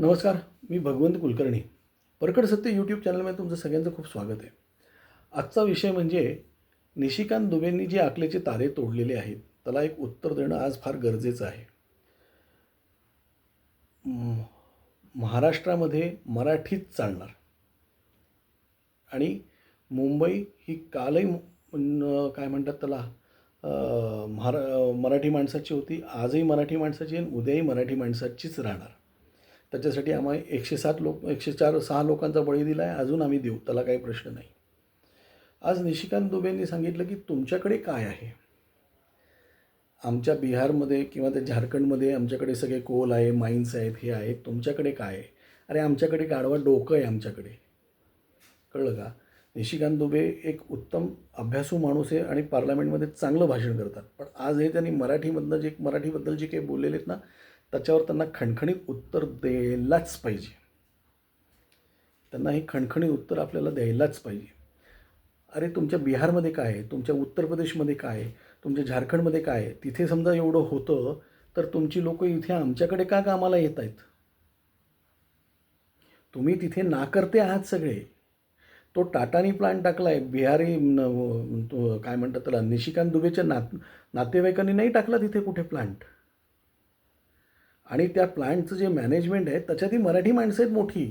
नमस्कार मी भगवंत कुलकर्णी. परकड सत्य यूट्यूब चॅनलमध्ये तुमचं सगळ्यांचं खूप स्वागत आहे. आजचा विषय म्हणजे निशिकांत दुबेंनी जे आकलेचे तारे तोडलेले आहेत त्याला एक उत्तर देणं आज फार गरजेचं आहे. महाराष्ट्रामध्ये मराठीच चालणार. आणि मुंबई ही कालही काय म्हणतात त्याला महारा मराठी माणसाची होती आजही मराठी माणसाची आणि उद्याही मराठी माणसाचीच राहणार. त्याच्यासाठी आम्ही एकशे सात लोक एकशे चार सहा लोकांचा बळी दिला आहे अजून आम्ही देऊ त्याला काही प्रश्न नाही. आज निशिकांत दुबेंनी सांगितलं की तुमच्याकडे काय आहे? आमच्या बिहारमध्ये किंवा त्या झारखंडमध्ये आमच्याकडे सगळे कोल आहे माइन्स आहेत हे आहेत. तुमच्याकडे काय आहे? अरे आमच्याकडे गाढवा डोकं आहे आमच्याकडे. कळलं का? निशिकांत दुबे एक उत्तम अभ्यासू माणूस आहे आणि पार्लमेंटमध्ये चांगलं भाषण करतात. पण आज हे त्यांनी मराठीमधनं जे मराठीबद्दल जे काही बोललेले आहेत ना त्याच्यावर त्यांना खणखणीत उत्तर द्यायलाच पाहिजे. त्यांना हे खणखणीत उत्तर आपल्याला द्यायलाच पाहिजे. अरे तुमच्या बिहारमध्ये काय आहे? तुमच्या उत्तर प्रदेशमध्ये काय आहे? तुमच्या झारखंडमध्ये काय आहे? तिथे समजा एवढं होतं तर तुमची लोक इथे आमच्याकडे का कामाला येत आहेत? तुम्ही तिथे नाकर्ते आहात सगळे. तो टाटानी प्लांट टाकला आहे बिहारी काय म्हणतात त्याला निशिकांत दुबेच्या नात नातेवाईकांनी नाही टाकला तिथे कुठे प्लांट? आणि त्या प्लांटचं जे मॅनेजमेंट आहे त्याच्यात ही मराठी माणसं आहेत मोठी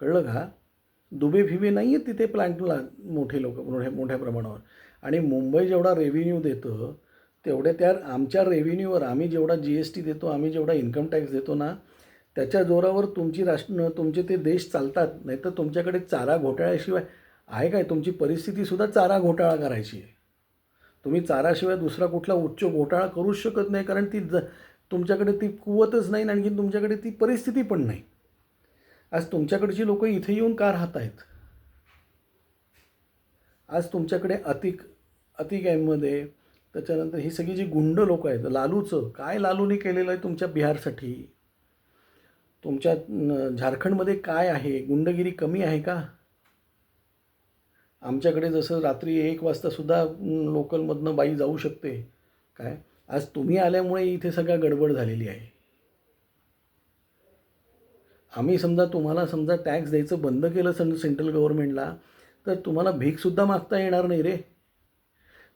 कळलं का? दुबे फिबे नाही आहेत तिथे प्लांटला मोठे लोक मोठ्या मोठ्या प्रमाणावर. आणि मुंबई जेवढा रेव्हेन्यू देतं तेवढ्या त्या आमच्या रेव्हेन्यूवर आम्ही जेवढा जी एस टी देतो आम्ही जेवढा इन्कम टॅक्स देतो ना त्याच्या जोरावर तुमची राष्ट्र तुमचे ते देश चालतात नाही तर तुमच्याकडे चारा घोटाळ्याशिवाय आहे काय? तुमची परिस्थितीसुद्धा चारा घोटाळा करायची आहे. तुम्ही चाराशिवाय दुसरा कुठला उच्च घोटाळा करूच शकत नाही कारण ती ज तुमच्याकडे ती कुवतच नाही आणखीन आणखी तुमच्याकडे ती परिस्थिती पण नाही. आज तुमच्याकडची लोक इथे येऊन का राहत आहेत? आज तुमच्याकडे अतिक अतिक गॅममध्ये त्याच्यानंतर ही सगळी जी गुंड लोक आहेत लालूचं काय लालूने केलेलं आहे तुमच्या बिहारसाठी? तुमच्या झारखंडमध्ये काय आहे? गुंडगिरी कमी आहे का? आमच्याकडे जसं रात्री एक वाजतासुद्धा लोकलमधनं बाई जाऊ शकते. काय? आज तुम्ही आल्यामुळे इथे सगळा गडबड झालेली आहे. आम्ही समजा तुम्हाला समजा टॅक्स द्यायचं बंद केलं सं सेंट्रल गव्हर्नमेंटला तर तुम्हाला भीकसुद्धा मागता येणार नाही रे.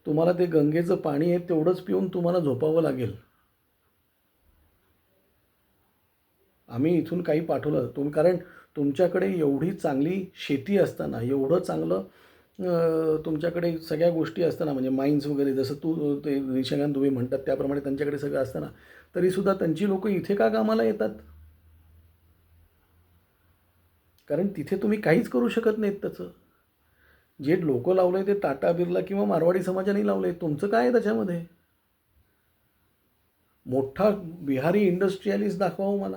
तुम्हाला ते गंगेचं पाणी आहे तेवढंच पिऊन तुम्हाला झोपावं लागेल. आम्ही इथून काही पाठवलं. तुम्ही कारण तुमच्याकडे एवढी चांगली शेती असताना एवढं चांगलं तुमच्याकडे सगळ्या गोष्टी असताना म्हणजे माइन्स वगैरे जसं तू ते निशकांत दुबे म्हणतात त्याप्रमाणे त्यांच्याकडे सगळं असताना तरीसुद्धा त्यांची लोकं इथे का कामाला येतात? कारण तिथे तुम्ही काहीच करू शकत नाहीत त्याचं. जे लोक लावलं आहे ते टाटा बिर्ला किंवा मारवाडी समाजाने लावलं आहे तुमचं काय आहे त्याच्यामध्ये? मोठा बिहारी इंडस्ट्रियलिस्ट दाखवावं मला.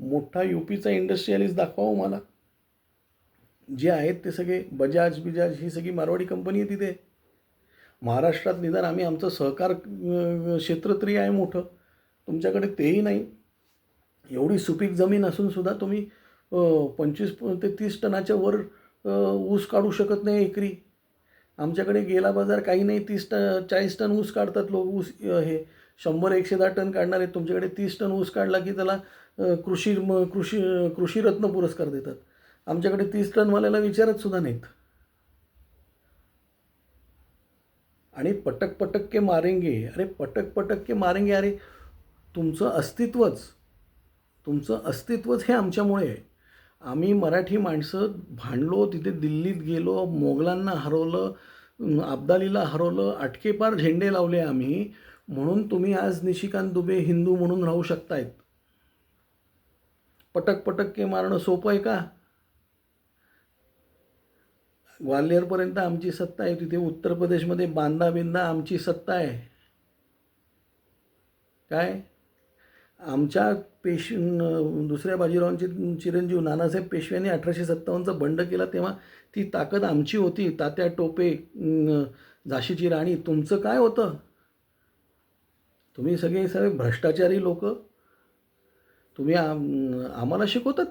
मोठा यू पीचा इंडस्ट्रियलिस्ट दाखवावं मला. जे आहेत ते सगळे बजाज बिजाज ही सगळी मारवाडी कंपनी आहे तिथे. महाराष्ट्रात निदान आम्ही आमचं सहकार क्षेत्र तरी आहे मोठं. तुमच्याकडे तेही नाही. एवढी सुपीक जमीन असूनसुद्धा तुम्ही पंचवीस ते तीस टनाच्या वर ऊस काढू शकत नाही एकरी. आमच्याकडे गेला बाजार काही नाही तीस टन चाळीस टन ऊस काढतात लोक ऊस हे शंभर एकशे दहा टन काढणारे. तुमच्याकडे तीस टन ऊस काढला की त्याला कृषी म- कृषी कृषीरत्न पुरस्कार देतात. आमच्याकडे तीस टनवाल्याला विचारत सुद्धा नाहीत. आणि पटक पटक के मारेंगे अरे पटक पटक के मारेंगे अरे तुमचं अस्तित्वच तुमचं अस्तित्वच हे आमच्यामुळे आहे. आम्ही मराठी माणसं भांडलो तिथे दिल्लीत गेलो मोगलांना हरवलं अब्दालीला हरवलं अटकेपार झेंडे लावले आम्ही म्हणून तुम्ही आज निशिकांत दुबे हिंदू म्हणून राहू शकतायत. पटक पटक के मारणं सोपं आहे का? ग्वाल्हेरपर्यंत आमची सत्ता आहे तिथे उत्तर प्रदेशमध्ये बांदा बिंदा आमची सत्ता आहे. काय? आमच्या पेश दुसऱ्या बाजीरावांचे चिरंजीव नानासाहेब पेशव्यांनी अठराशे सत्तावन्नचा बंड केला तेव्हा ती ताकद आमची होती. तात्या टोपे झाशीची राणी तुमचं काय होतं? तुम्ही सगळे सगळे भ्रष्टाचारी लोक? तुम्ही आम आम्हाला शिकवतात?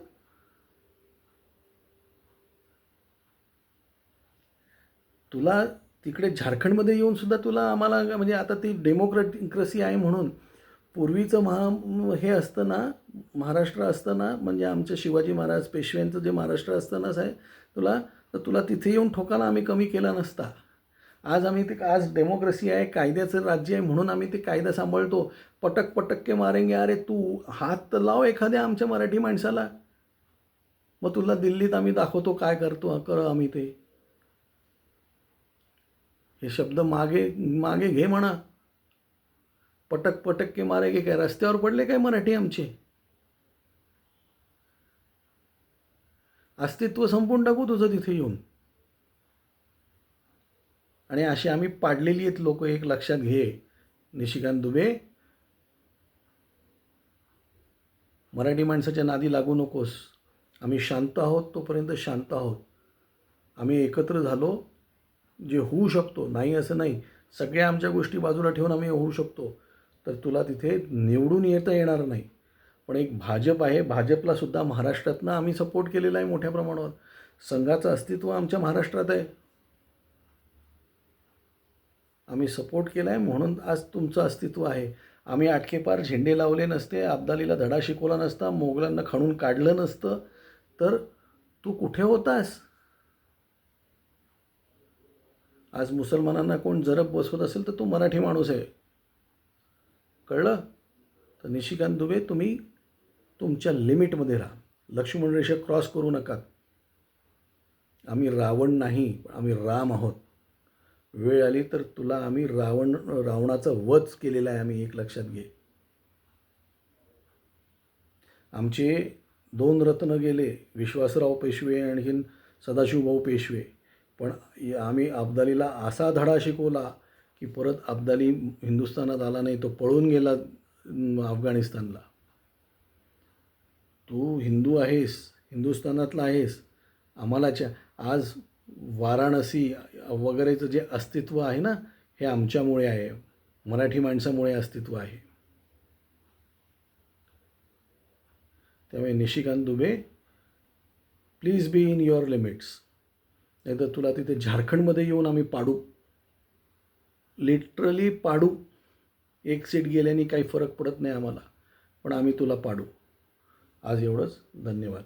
तुला तिकडे झारखंडमध्ये येऊन सुद्धा तुला आम्हाला म्हणजे आता ती डेमोक्रॅटिक्रसी आहे म्हणून पूर्वीचं महा हे असतं ना महाराष्ट्र असतं ना म्हणजे आमच्या शिवाजी महाराज पेशव्यांचं जे महाराष्ट्र असतं ना साहेब तुला तर तुला तिथे येऊन ठोकाला आम्ही कमी केला नसता. आज आम्ही ते आज डेमोक्रेसी आहे कायद्याचं राज्य आहे म्हणून आम्ही ते कायदा सांभाळतो. पटक पटक के मारेंगे अरे तू हात तर लाव एखाद्या आमच्या मराठी माणसाला. मग तुला दिल्लीत आम्ही दाखवतो काय करतो कर आम्ही ते. हे शब्द मागे मागे घे म्हणा. पटक पटक के मारे गे काय रस्त्यावर पडले काय मराठी आमचे? अस्तित्व संपून टाकू तुझं तिथे येऊन. आणि अशी आम्ही पाडलेली आहेत लोक एक लक्षात घे. निशिकांत दुबे मराठी माणसाच्या नादी लागू नकोस. आम्ही शांत आहोत तोपर्यंत शांत आहोत. आम्ही एकत्र झालो जे होऊ शकतो नाही असं नाही सगळ्या आमच्या गोष्टी बाजूला ठेवून आम्ही होऊ शकतो तर तुला तिथे निवडून येता येणार नाही. पण एक भाजप आहे भाजपला सुद्धा महाराष्ट्रातनं आम्ही सपोर्ट केलेला आहे मोठ्या प्रमाणावर. संघाचं अस्तित्व आमच्या महाराष्ट्रात आहे. आम्ही सपोर्ट केला आहे म्हणून आज तुमचं अस्तित्व आहे. आम्ही आटकेपार झेंडे लावले नसते अब्दालीला धडा शिकवला नसता मोगलांना खणून काढलं नसतं तर तू कुठे होतास? आज मुसलमानांना कोण जरब बसवत असेल तर तो मराठी माणूस आहे. कळलं? तर निशिकांत दुबे तुम्ही तुमच्या लिमिटमध्ये राहा. लक्ष्मण रेषा क्रॉस करू नका आम्ही रावण नाही आम्ही राम आहोत. वेळ आली तर तुला आम्ही रावण रावणाचा वध केलेला आहे आम्ही एक लक्षात घे. आमचे दोन रत्न गेले विश्वासराव पेशवे आणखीन सदाशिवभाऊ पेशवे. पण आम्ही अब्दालीला असा धडा शिकवला की परत अब्दाली हिंदुस्थानात आला नाही तो पळून गेला अफगाणिस्तानला. तू हिंदू आहेस हिंदुस्थानातला आहेस आम्हालाच्या आज वाराणसी वगैरेचं जे अस्तित्व आहे ना हे आमच्यामुळे आहे. मराठी माणसामुळे अस्तित्व आहे. त्यामुळे Nishikant Dubey please be in your limits नाही तर तुला तिथे झारखंडमध्ये येऊन आम्ही पाडू. लिटरली पाडू. एक सीट गेल्याने काही फरक पडत नाही आम्हाला पण आम्ही तुला पाडू. आज एवढंच. धन्यवाद.